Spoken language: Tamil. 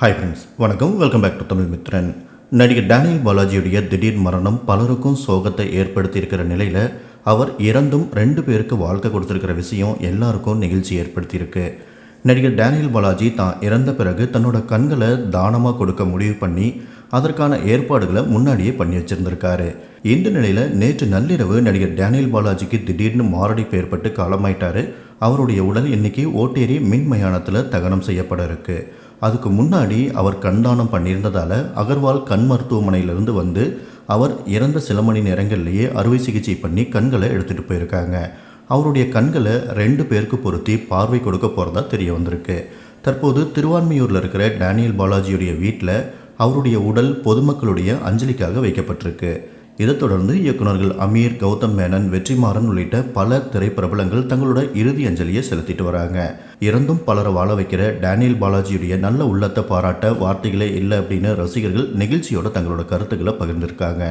ஹாய் ஃப்ரெண்ட்ஸ் வணக்கம். Welcome back to Tamil Mithran. நடிகர் டேனியல் பாலாஜியுடைய திடீர் மரணம் பலருக்கும் சோகத்தை ஏற்படுத்தியிருக்கிற நிலையில் அவர் இறந்தும் ரெண்டு பேருக்கு வாழ்க்கை கொடுத்துருக்கிற விஷயம் எல்லாருக்கும் நெகிழ்ச்சி ஏற்படுத்தியிருக்கு. நடிகர் டேனியல் பாலாஜி தான் இறந்த பிறகு தன்னோட கண்களை தானமாக கொடுக்க முடிவு பண்ணி அதற்கான ஏற்பாடுகளை முன்னாடியே பண்ணி வச்சுருந்திருக்காரு. இந்த நிலையில் நேற்று நள்ளிரவு நடிகர் டேனியல் பாலாஜிக்கு திடீர்னு மாரடைப்பு ஏற்பட்டு காலமாயிட்டார். அவருடைய உடல் இன்னைக்கு ஓட்டேரி மின் மயானத்தில் தகனம் செய்யப்பட இருக்குது அதுக்கு முன்னாடி அவர் கண்தானம் பண்ணியிருந்ததால் அகர்வால் கண் மருத்துவமனையிலிருந்து வந்து அவர் இறந்த சில மணி நேரங்கள்லேயே அறுவை சிகிச்சை பண்ணி கண்களை எடுத்துகிட்டு போயிருக்காங்க. அவருடைய கண்களை ரெண்டு பேருக்கு பொருத்தி பார்வை கொடுக்க போகிறதா தெரிய வந்திருக்கு. தற்போது திருவான்மையூரில் இருக்கிற டேனியல் பாலாஜியுடைய வீட்டில் அவருடைய உடல் பொதுமக்களுடைய அஞ்சலிக்காக வைக்கப்பட்டிருக்கு. இதைத் தொடர்ந்து இயக்குனர்கள் அமீர் கௌதம் மேனன் வெற்றிமாறன் உள்ளிட்ட பல திரைப்பிரபலங்கள் தங்களோட இறுதி அஞ்சலியை செலுத்திட்டு வராங்க. இறந்தும் பலரை வாழ வைக்கிற டேனியல் பாலாஜியுடைய நல்ல உள்ளத்தை பாராட்ட வார்த்தைகளே இல்லை அப்படின்னு ரசிகர்கள் நெகிழ்ச்சியோட தங்களோட கருத்துக்களை பகிர்ந்திருக்காங்க.